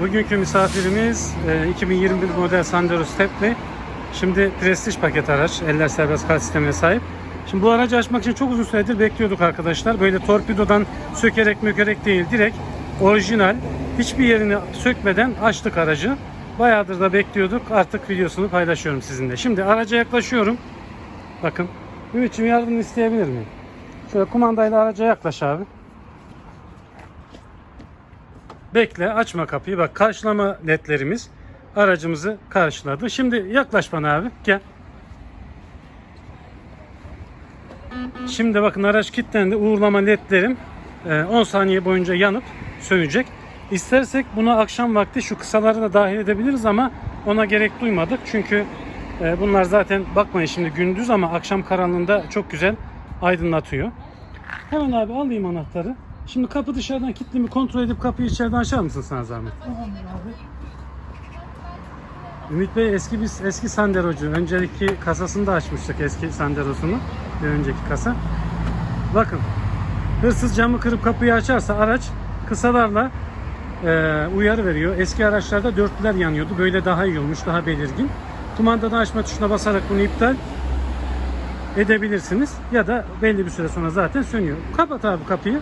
Bugünkü misafirimiz e, 2021 model Sandero Stepway. Şimdi prestij paket araç, eller serbest kal sistemine sahip. Şimdi bu aracı açmak için çok uzun süredir bekliyorduk arkadaşlar. Böyle torpidodan sökerek mökerek değil, direkt orijinal, hiçbir yerini sökmeden açtık aracı. Bayağıdır da bekliyorduk. Artık videosunu paylaşıyorum sizinle. Şimdi araca yaklaşıyorum. Bakın. Ümit'ciğim yardımını isteyebilir miyim? Şöyle kumandayla araca yaklaş abi. Bekle açma kapıyı. Bak karşılama ledlerimiz aracımızı karşıladı. Şimdi yaklaş bana abi. Gel. Şimdi bakın araç kilitlendi. Uğurlama ledlerim e, 10 saniye boyunca yanıp sönecek. İstersek bunu akşam vakti şu kısaları da dahil edebiliriz ama ona gerek duymadık. Çünkü e, bunlar zaten bakmayın şimdi gündüz ama akşam karanlığında çok güzel aydınlatıyor. Hemen abi alayım anahtarı. Şimdi kapı dışarıdan kilitli mi kontrol edip kapıyı içeriden açar mısın sana zahmet? Ümit Bey eski biz eski Sanderocu. Önceki kasasını da açmıştık eski Sandero'sunu. Bir önceki kasa. Bakın. Hırsız camı kırıp kapıyı açarsa araç kısalarla e, uyarı veriyor. Eski araçlarda dörtlüler yanıyordu. Böyle daha iyi olmuş, daha belirgin. Kumandadan açma tuşuna basarak bunu iptal edebilirsiniz. Ya da belli bir süre sonra zaten sönüyor. Kapat abi kapıyı.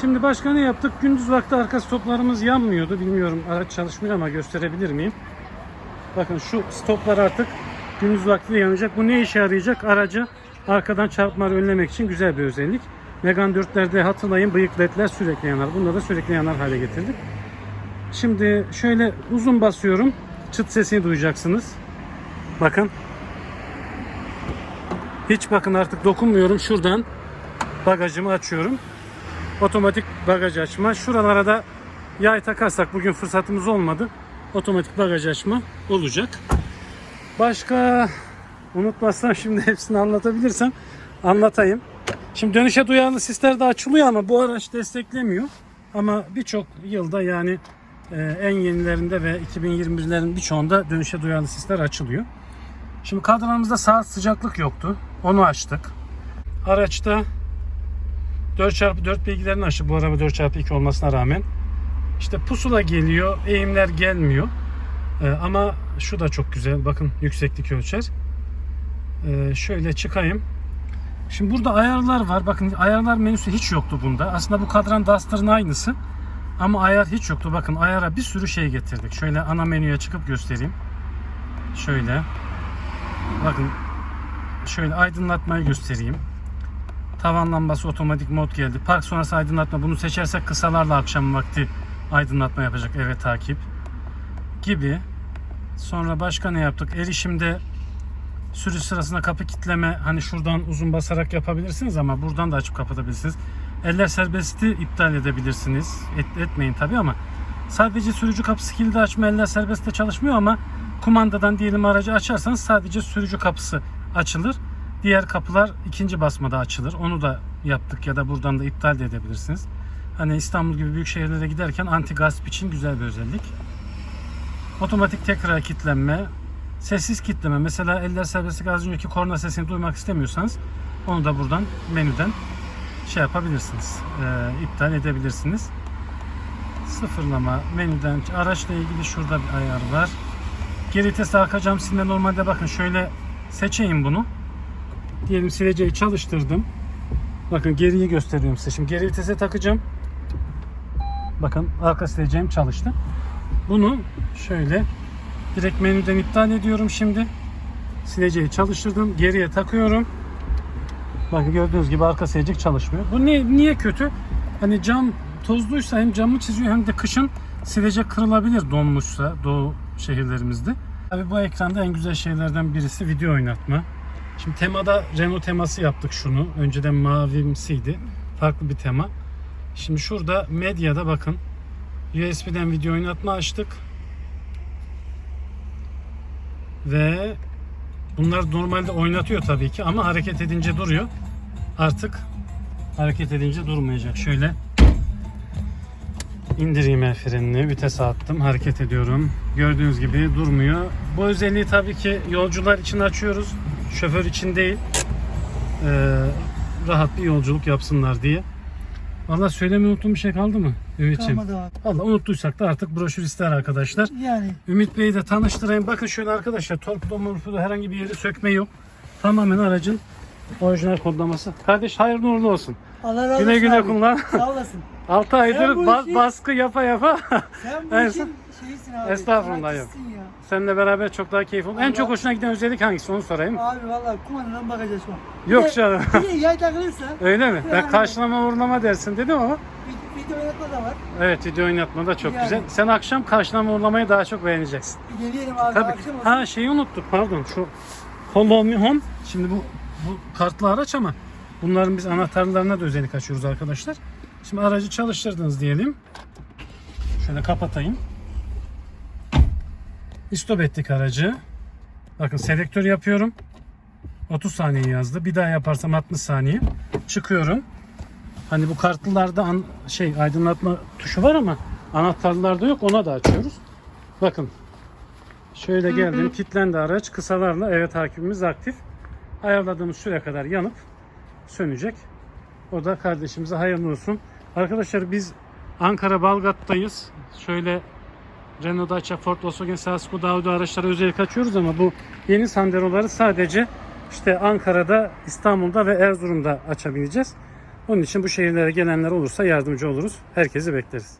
Şimdi başka ne yaptık? Gündüz vakti arka stoplarımız yanmıyordu. Bilmiyorum araç çalışmıyor ama gösterebilir miyim? Bakın şu stoplar artık gündüz vakti de yanacak. Bu ne işe yarayacak? Aracı arkadan çarpmaları önlemek için güzel bir özellik. Megane 4'lerde hatırlayın bıyık ledler sürekli yanar. Bunda da sürekli yanar hale getirdik. Şimdi şöyle uzun basıyorum. Çıt sesini duyacaksınız. Bakın. Hiç bakın artık dokunmuyorum. Şuradan bagajımı açıyorum. Otomatik bagaj açma. Şuralara da yay takarsak bugün fırsatımız olmadı. Otomatik bagaj açma olacak. Başka unutmazsam şimdi hepsini anlatabilirsem anlatayım. Şimdi dönüşe duyarlı sisler de açılıyor ama bu araç desteklemiyor. Ama birçok yılda yani e, en yenilerinde ve 2021'lerin birçoğunda dönüşe duyarlı sisler açılıyor. Şimdi kadranımızda saat sıcaklık yoktu. Onu açtık. Araçta 4x4 bilgilerini açtık bu araba 4x2 olmasına rağmen. İşte pusula geliyor, eğimler gelmiyor. Ee, ama şu da çok güzel. Bakın yükseklik ölçer. Ee, şöyle çıkayım. Şimdi burada ayarlar var. Bakın ayarlar menüsü hiç yoktu bunda. Aslında bu kadran Duster'ın aynısı. Ama ayar hiç yoktu. Bakın ayara bir sürü şey getirdik. Şöyle ana menüye çıkıp göstereyim. Şöyle. Bakın şöyle aydınlatmayı göstereyim. Tavan lambası otomatik mod geldi. Park sonrası aydınlatma. Bunu seçersek kısalarla akşam vakti aydınlatma yapacak. Evet takip. Gibi. Sonra başka ne yaptık? Erişimde sürüş sırasında kapı kitleme hani şuradan uzun basarak yapabilirsiniz ama buradan da açıp kapatabilirsiniz. Eller serbesti iptal edebilirsiniz. Et, etmeyin tabi ama sadece sürücü kapısı kilidi açma eller serbestte çalışmıyor ama kumandadan diyelim aracı açarsanız sadece sürücü kapısı açılır. Diğer kapılar ikinci basmada açılır. Onu da yaptık ya da buradan da iptal de edebilirsiniz. Hani İstanbul gibi büyük şehirlere giderken anti gasp için güzel bir özellik. Otomatik tekrar kilitlenme, sessiz kilitleme. Mesela eller serbestlik az önceki korna sesini duymak istemiyorsanız onu da buradan menüden şey yapabilirsiniz. E, iptal edebilirsiniz. Sıfırlama menüden araçla ilgili şurada bir ayar var. Geri vites arka cam silme normalde bakın şöyle seçeyim bunu. Diyelim sileceği çalıştırdım. Bakın geriyi gösteriyorum size. Şimdi geri vitese takacağım. Bakın arka sileceğim çalıştı. Bunu şöyle direkt menüden iptal ediyorum şimdi. Sileceği çalıştırdım. Geriye takıyorum. Bakın gördüğünüz gibi arka silecek çalışmıyor. Bu niye, niye kötü? Hani cam tozluysa hem camı çiziyor hem de kışın silecek kırılabilir donmuşsa doğu şehirlerimizde. Tabii bu ekranda en güzel şeylerden birisi video oynatma. Şimdi temada Renault teması yaptık şunu. Önceden mavimsiydi. Farklı bir tema. Şimdi şurada medyada bakın USB'den video oynatma açtık. Ve bunlar normalde oynatıyor tabii ki ama hareket edince duruyor. Artık hareket edince durmayacak. Şöyle indireyim el frenini, vitese attım, hareket ediyorum. Gördüğünüz gibi durmuyor. Bu özelliği tabii ki yolcular için açıyoruz. Şoför için değil. Ee, rahat bir yolculuk yapsınlar diye. Valla söylemeyi unuttuğum bir şey kaldı mı Ümit'ciğim? Kalmadı abi. Valla unuttuysak da artık broşür ister arkadaşlar. Yani Ümit Bey'i de tanıştırayım. Bakın şöyle arkadaşlar torpido morpido herhangi bir yeri sökme yok. Tamamen aracın orijinal kodlaması. Kardeş hayırlı uğurlu olsun. Allah razı olsun güle abi. kullan. Sağ olasın. 6 aydır bu ba- işi- baskı yapa yapa. Sen bu Evet. işin şeysin abi. Estağfurullah, yok. sanatçısın ya. Seninle beraber çok daha keyif oldu. En çok hoşuna giden özellik hangisi onu sorayım. Abi valla kumandadan bakacağız şu an. Yok Bir de- canım. Bir de yay takılırsa Öyle mi? Ben Yani- karşılama uğurlama dersin dedim ama. video, video oynatma da var. Evet video oynatma da çok Yani. güzel. Sen akşam karşılama uğurlamayı daha çok beğeneceksin. Bir deneyelim abi Tabii. akşam olsun. Ha şeyi unuttuk pardon şu Follow Me Home. Şimdi bu bu kartlı araç ama bunların biz anahtarlarına da özellik açıyoruz arkadaşlar. Şimdi aracı çalıştırdınız diyelim. Şöyle kapatayım. İstop ettik aracı. Bakın selektör yapıyorum. 30 saniye yazdı. Bir daha yaparsam 60 saniye. Çıkıyorum. Hani bu kartlılarda an, şey aydınlatma tuşu var ama anahtarlarda yok. Ona da açıyoruz. Bakın Şöyle geldim. Kilitlendi araç. Kısalarla evet takibimiz aktif. Ayarladığımız süre kadar yanıp sönecek. O da kardeşimize hayırlı olsun. Arkadaşlar biz Ankara Balgat'tayız. Şöyle Renault Dacia, Ford, Volkswagen, Seat, Skoda, Audi araçlara özellik açıyoruz ama bu yeni Sandero'ları sadece işte Ankara'da, İstanbul'da ve Erzurum'da açabileceğiz. Onun için bu şehirlere gelenler olursa yardımcı oluruz. Herkesi bekleriz.